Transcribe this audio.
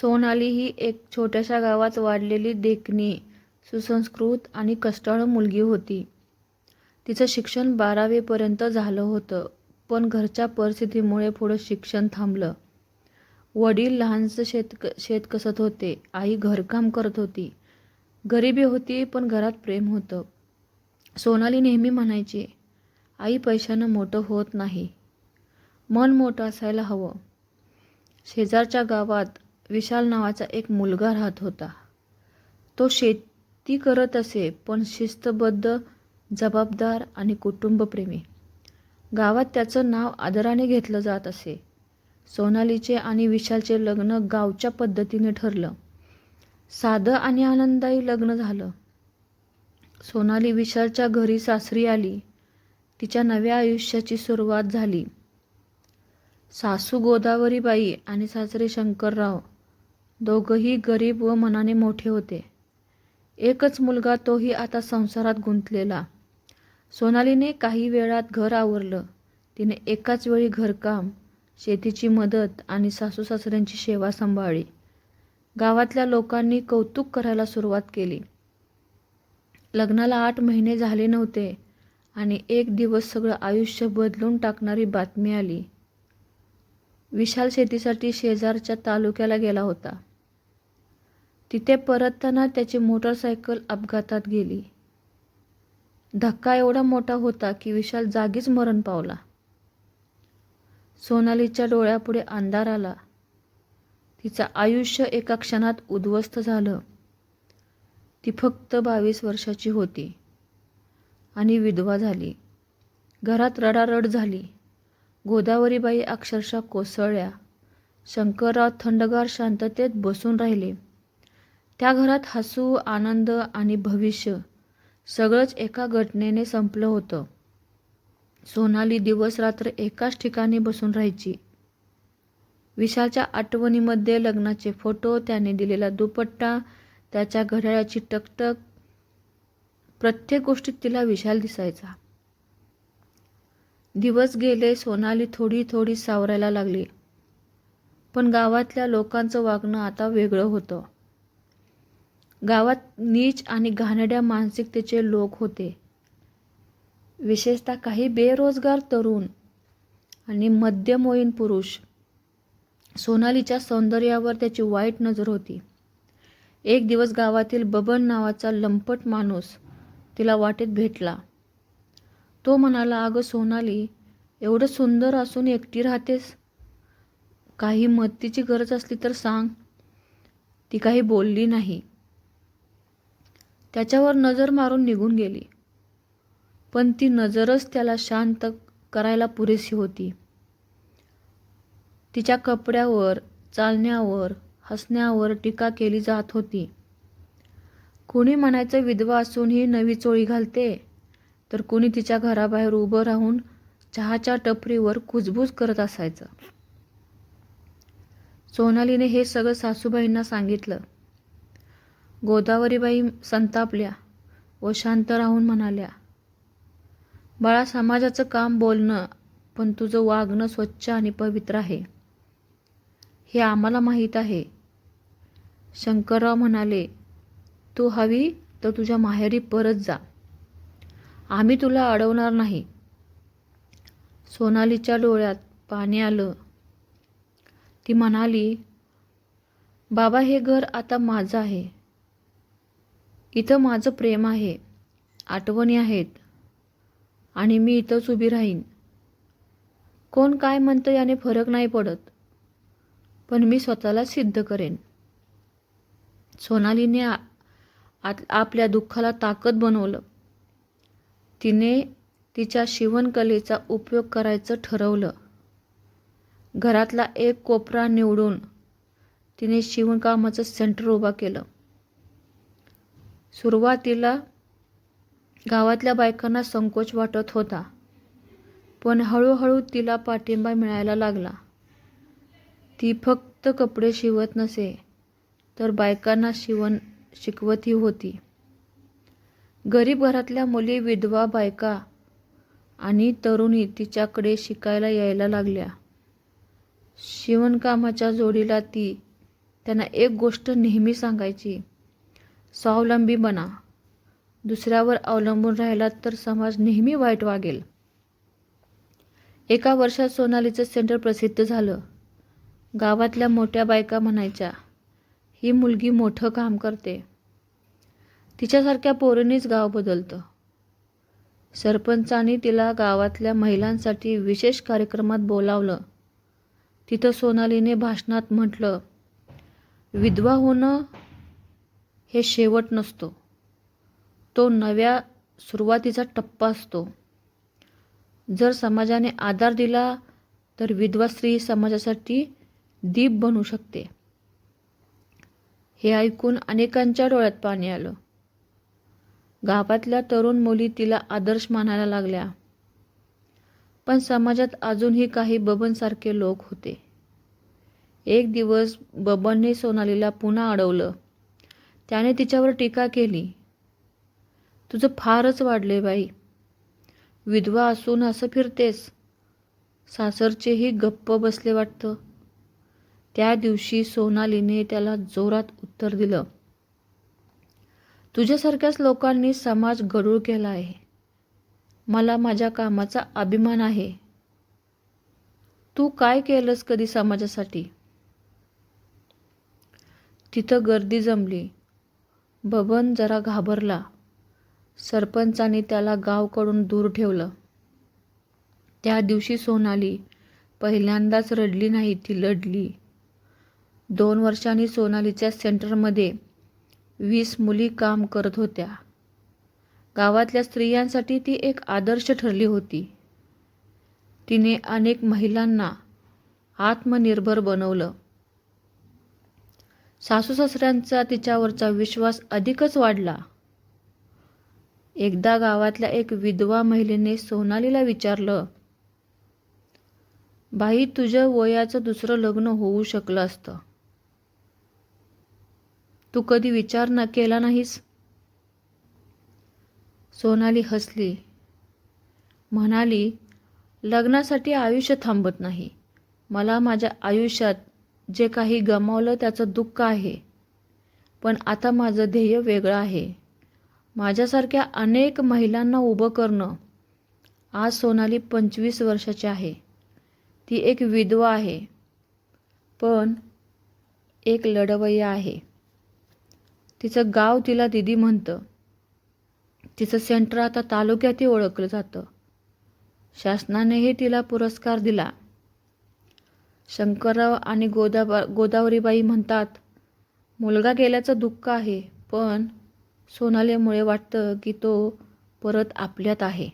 सोनाली ही एक छोट्याशा गावात वाढलेली देखणी सुसंस्कृत आणि कष्टाळ मुलगी होती. तिचं शिक्षण बारावीपर्यंत झालं होतं पण घरच्या परिस्थितीमुळे पुढं शिक्षण थांबलं. वडील लहानसं शेत शेत कसत होते आई घरकाम करत होती. गरिबी होती पण घरात प्रेम होतं. सोनाली नेहमी म्हणायची आई पैशानं मोठं होत नाही. मन मोठं असायला हवं. शेजारच्या गावात विशाल नावाचा एक मुलगा राहत होता. तो शेती करत असे पण शिस्तबद्ध जबाबदार आणि कुटुंबप्रेमी. गावात त्याचं नाव आदराने घेतलं जात असे. सोनालीचे आणि विशालचे लग्न गावच्या पद्धतीने ठरलं. साधं आणि आनंदायी लग्न झालं. सोनाली विशालच्या घरी सासरी आली. तिच्या नव्या आयुष्याची सुरुवात झाली. सासू गोदावरीबाई आणि सासरे शंकरराव दोघंही गरीब व मनाने मोठे होते. एकच मुलगा तोही आता संसारात गुंतलेला. सोनालीने काही वेळात घर आवरलं. तिने एकाच वेळी घरकाम शेतीची मदत आणि सासू सासऱ्यांची सेवा सांभाळली. गावातल्या लोकांनी कौतुक करायला सुरुवात केली. लग्नाला आठ महिने झाले नव्हते आणि एक दिवस सगळं आयुष्य बदलून टाकणारी बातमी आली. विशाल शेतीसाठी शेजारच्या तालुक्याला गेला होता. तिथे परतताना त्याची मोटरसायकल अपघातात गेली. धक्का एवढा मोठा होता की विशाल जागीच मरण पावला. सोनालीच्या डोळ्यापुढे अंधार आला. तिचं आयुष्य एका क्षणात उद्ध्वस्त झालं. ती फक्त बावीस वर्षाची होती आणि विधवा झाली. घरात रडारड झाली. गोदावरीबाई अक्षरशः कोसळल्या. शंकरराव थंडगार शांततेत बसून राहिले. त्या घरात हसू आनंद आणि भविष्य सगळंच एका घटनेने संपलं होतं. सोनाली दिवस रात्र एकाच ठिकाणी बसून राहायची. विशालच्या आठवणीमध्ये लग्नाचे फोटो त्याने दिलेला दुपट्टा त्याच्या घड्याळाची टकटक प्रत्येक गोष्टीत तिला विशाल दिसायचा. दिवस गेले सोनाली थोडी थोडी सावरायला लागली. पण गावातल्या लोकांचं वागणं आता वेगळं होतं. गावात नीच आणि घाणड्या मानसिकतेचे लोक होते. विशेषतः काही बेरोजगार तरुण आणि मध्यमवयीन पुरुष. सोनालीच्या सौंदर्यावर त्याची वाईट नजर होती. एक दिवस गावातील बबन नावाचा लंपट माणूस तिला वाटेत भेटला. तो म्हणाला अगं सोनाली एवढं सुंदर असून एकटी राहतेस? काही मदतीची गरज असली तर सांग. ती काही बोलली नाही. त्याच्यावर नजर मारून निघून गेली. पण ती नजरच त्याला शांत करायला पुरेशी होती. तिच्या कपड्यावर चालण्यावर हसण्यावर टीका केली जात होती. कोणी म्हणायचं विधवा असूनही नवी चोळी घालते तर कुणी तिच्या घराबाहेर उभं राहून चहाच्या टपरीवर कुजबूज करत असायचं. सोनालीने हे सगळं सासूबाईंना सांगितलं. गोदावरीबाई संतापल्या व शांत राहून म्हणाल्या बाळा समाजाचं काम बोलणं पण तुझं वागणं स्वच्छ आणि पवित्र आहे. हे आम्हाला माहीत आहे. शंकरराव म्हणाले तू हवी तर तुझ्या माहेरी परत जा. आम्ही तुला अडवणार नाही. सोनालीच्या डोळ्यात पाणी आलं. ती म्हणाली बाबा हे घर आता माझं आहे. इथं माझं प्रेम आहे. आठवणी आहेत. आणि मी इथंच उभी राहीन. कोण काय म्हणतं याने फरक नाही पडत. पण मी स्वतःला सिद्ध करेन. सोनालीने आत आपल्या दुःखाला ताकद बनवलं. तिने तिच्या शिवणकलेचा उपयोग करायचं ठरवलं. घरातला एक कोपरा निवडून तिने शिवणकामाचं सेंटर उभा केलं. सुरुवातीला गावातल्या बायकांना संकोच वाटत होता. पण हळूहळू तिला पाठिंबा मिळायला लागला. ती फक्त कपडे शिवत नसे तर बायकांना शिवण शिकवतही होती. गरीब घरातल्या मुली विधवा बायका आणि तरुणी तिच्याकडे शिकायला यायला लागल्या. शिवणकामाच्या जोडीला ती त्यांना एक गोष्ट नेहमी सांगायची स्वावलंबी बना. दुसऱ्यावर अवलंबून राहिलात तर समाज नेहमी वाईट वागेल. एका वर्षात सोनालीचं सेंटर प्रसिद्ध झालं. गावातल्या मोठ्या बायका म्हणायच्या ही मुलगी मोठं काम करते. तिच्यासारख्या पोरीनेच गाव बदलतं. सरपंचांनी तिला गावातल्या महिलांसाठी विशेष कार्यक्रमात बोलावलं. तिथं सोनालीने भाषणात म्हटलं विधवा होणं हे शेवट नसतो. तो नव्या सुरुवातीचा टप्पा असतो. जर समाजाने आधार दिला तर विधवा स्त्री समाजासाठी दीप बनू शकते. हे ऐकून अनेकांच्या डोळ्यात पाणी आलं. गावातल्या तरुण मुली तिला आदर्श मानायला लागल्या. पण समाजात अजूनही काही बबनसारखे लोक होते. एक दिवस बबनने सोनालीला पुन्हा अडवलं. त्याने तिच्यावर टीका केली. तुझं फारच वाढले बाई. विधवा असून असं फिरतेस. सासरचेही गप्प बसले वाटतं. त्या दिवशी सोनालीने त्याला जोरात उत्तर दिलं. तुझ्यासारख्याच लोकांनी समाज गडूळ केला आहे. मला माझ्या कामाचा अभिमान आहे. तू काय केलंस कधी समाजासाठी तिथं गर्दी जमली. बबन जरा घाबरला. सरपंचाने त्याला गावकडून दूर ठेवलं. त्या दिवशी सोनाली पहिल्यांदाच रडली नाही ती लढली. दोन वर्षांनी सोनालीच्या सेंटरमध्ये वीस मुली काम करत होत्या. गावातल्या स्त्रियांसाठी ती एक आदर्श ठरली होती. तिने अनेक महिलांना आत्मनिर्भर बनवलं. सासू सासऱ्यांचा तिच्यावरचा विश्वास अधिकच वाढला. एकदा गावातल्या एक विधवा महिलेने सोनालीला विचारलं बाई तुझ्या वयाचं दुसरं लग्न होऊ शकलं असतं. तू कधी विचार न केला नाहीस? सोनाली हसली. म्हणाली लग्नासाठी आयुष्य थांबत नाही. मला माझ्या आयुष्यात जे काही गमावलं त्याचं दुःख आहे. पण आता माझं ध्येय वेगळं आहे. माझ्यासारख्या अनेक महिलांना उभं करणं आज सोनाली पंचवीस वर्षाची आहे. ती एक विधवा आहे. पण एक लढवय्या आहे. तिचं गाव तिला दिदी म्हणतं. तिचं सेंटर आता तालुक्यातही ओळखलं जातं. शासनानेही तिला पुरस्कार दिला. शंकरराव आणि गोदाबा गोदावरीबाई म्हणतात मुलगा गेल्याचं दुःख आहे पण सोनालीमुळे वाटतं की तो परत आपल्यात आहे.